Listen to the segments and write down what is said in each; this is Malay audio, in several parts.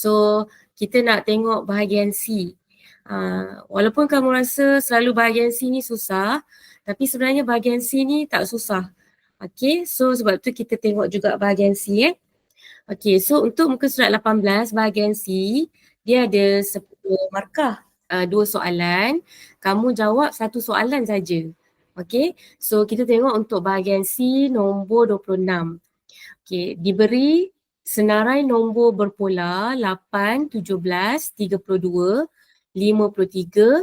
So kita nak tengok bahagian C. Uh, walaupun kamu rasa selalu bahagian C ni susah tapi sebenarnya bahagian C ni tak susah. Okay so sebab tu kita tengok juga bahagian C eh. Okay so untuk muka surat 18 bahagian C dia ada 10 markah uh, dua soalan. Kamu jawab satu soalan saja. Okay so kita tengok untuk bahagian C nombor 26. Okay diberi senarai nombor berpola 8, 17, 32, 53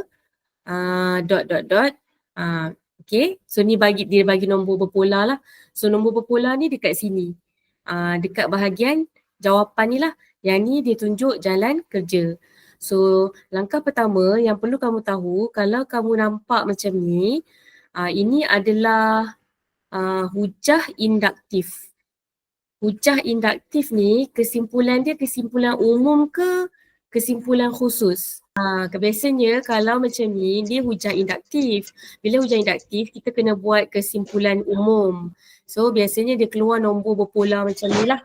uh, dot dot dot. Uh, okay so ni bagi dia bagi nombor berpola lah. So nombor berpola ni dekat sini. Uh, dekat bahagian jawapan ni lah. Yang ni dia tunjuk jalan kerja. So langkah pertama yang perlu kamu tahu kalau kamu nampak macam ni uh, ini adalah uh, hujah induktif hujah induktif ni kesimpulan dia kesimpulan umum ke kesimpulan khusus Ha, biasanya kalau macam ni dia hujah induktif. Bila hujah induktif kita kena buat kesimpulan umum. So biasanya dia keluar nombor berpola macam ni lah.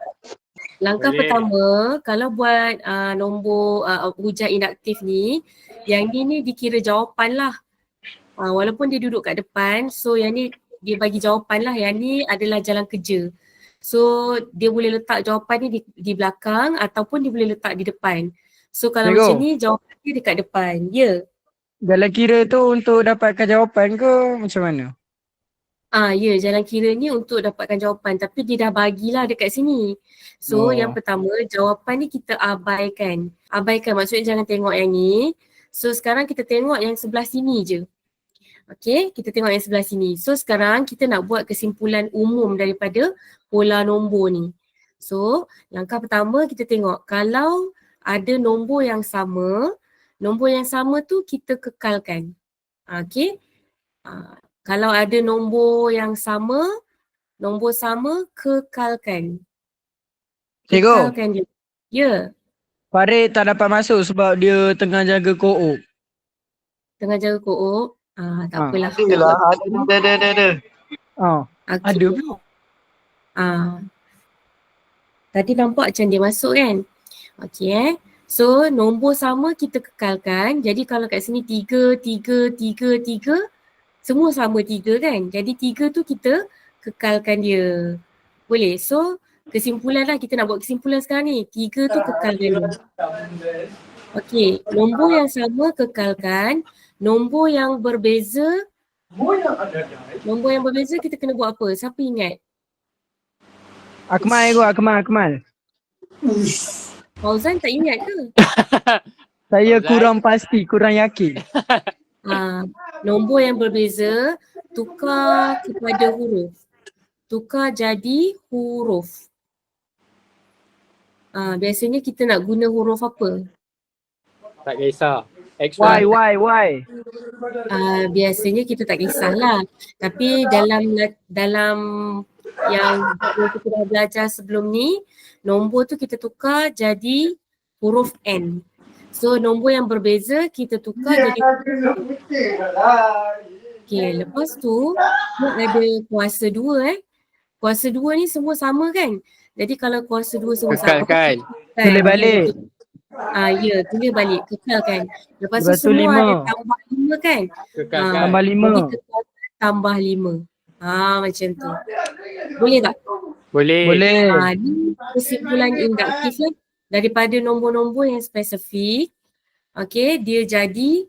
Langkah Boleh. pertama kalau buat uh, nombor uh, hujah induktif ni yang ni ni dikira jawapan lah. Uh, walaupun dia duduk kat depan so yang ni dia bagi jawapan lah yang ni adalah jalan kerja. So dia boleh letak jawapan ni di, di belakang ataupun dia boleh letak di depan. So kalau Lego. macam ni jawapan dia dekat depan. Ya. Yeah. Jalan kira tu untuk dapatkan jawapan ke macam mana? Ah ya, yeah, jalan kira ni untuk dapatkan jawapan tapi dia dah bagilah dekat sini. So oh. yang pertama jawapan ni kita abaikan. Abaikan maksudnya jangan tengok yang ni. So sekarang kita tengok yang sebelah sini je. Okay, kita tengok yang sebelah sini. So sekarang kita nak buat kesimpulan umum daripada pola nombor ni. So langkah pertama kita tengok kalau ada nombor yang sama, nombor yang sama tu kita kekalkan. Okay. Uh, kalau ada nombor yang sama, nombor sama kekalkan. Cikgu. Kekalkan dia. Ya. Farid tak dapat masuk sebab dia tengah jaga koop. Tengah jaga koop. Ah, tak ha. apalah. Yalah, ada, ada, ada, ada. ada. Oh, okay. ada pula. Ah. Tadi nampak macam dia masuk kan? Okey eh. So nombor sama kita kekalkan. Jadi kalau kat sini tiga, tiga, tiga, tiga. Semua sama tiga kan. Jadi tiga tu kita kekalkan dia. Boleh. So kesimpulan lah kita nak buat kesimpulan sekarang ni. Tiga tu kekalkan dia. Okey. Nombor yang sama kekalkan. Nombor yang berbeza. Nombor yang berbeza kita kena buat apa? Siapa ingat? Akmal, Akmal, Akmal. Fauzan tak ingat ke? Saya kurang pasti, kurang yakin. Ha, nombor yang berbeza tukar kepada huruf. Tukar jadi huruf. Ha, biasanya kita nak guna huruf apa? Tak kisah. X why, why, why? Uh, biasanya kita tak kisahlah. Tapi dalam dalam yang kita dah belajar sebelum ni, nombor tu kita tukar jadi huruf N. So nombor yang berbeza kita tukar jadi Okay, lepas tu ada kuasa dua eh. Kuasa dua ni semua sama kan? Jadi kalau kuasa dua semua sama. Kan? Tulis balik. Ah ya, tulis balik. Kekal kan. Lepas tu semua lima. ada tambah lima kan? Kekal ah, Tambah lima. Jadi tambah lima. Ah macam tu. Boleh tak? Boleh. Boleh. Ha, ni kesimpulan induktif lah daripada nombor-nombor yang spesifik. Okay, dia jadi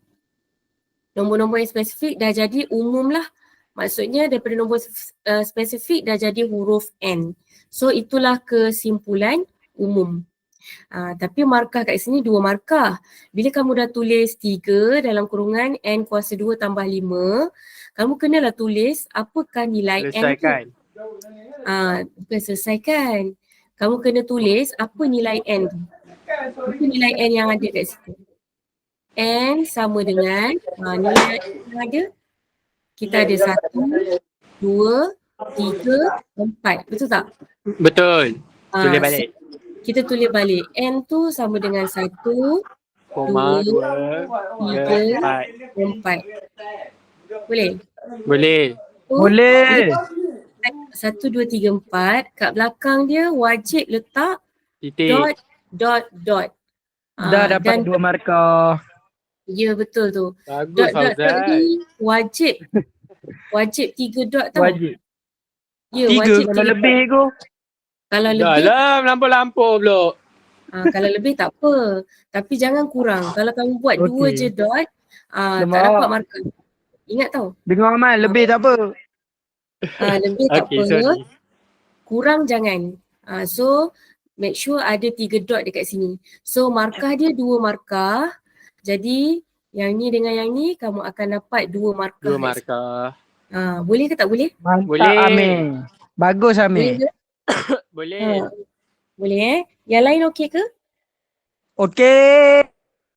nombor-nombor yang spesifik dah jadi umum lah. Maksudnya daripada nombor uh, spesifik dah jadi huruf N. So itulah kesimpulan umum. Uh, tapi markah kat sini dua markah. Bila kamu dah tulis tiga dalam kurungan N kuasa dua tambah lima, kamu kenalah tulis apakah nilai Selesaikan. N tu. Ah, bukan selesaikan. Kamu kena tulis apa nilai N tu. Apa nilai N yang ada kat situ. N sama dengan ha, nilai yang ada. Kita ada satu, dua, tiga, empat. Betul tak? Betul. Tulis balik. Kita tulis balik. N tu sama dengan satu, Koma, dua, dua tiga, empat. empat. Boleh? Boleh. Boleh satu, dua, tiga, empat. Kat belakang dia wajib letak Titik. dot, dot, dot. Ah, Dah dapat dan dua markah. ya betul tu. Bagus Dot dot dot ni wajib wajib tiga dot tau. Wajib. Ya, Tiga wajib kalau tiga lebih dot. Kalau lebih lah, melampau-lampau pula. ah, kalau lebih tak apa. Tapi jangan kurang. Kalau kamu buat Okey. dua je dot ah, tak dapat markah. Ingat tau. Dengar Amal, lebih tak apa. Ah, lebih tak Okay, apa. sorry. kurang jangan. Uh, so make sure ada tiga dot dekat sini. So markah dia dua markah. Jadi yang ni dengan yang ni kamu akan dapat dua markah. Dua markah. Uh, boleh ke tak boleh? Mantap Boleh. Amir. Bagus Boleh Amir. ke? Boleh. Ha. Boleh eh? Yang lain okey ke? Okey.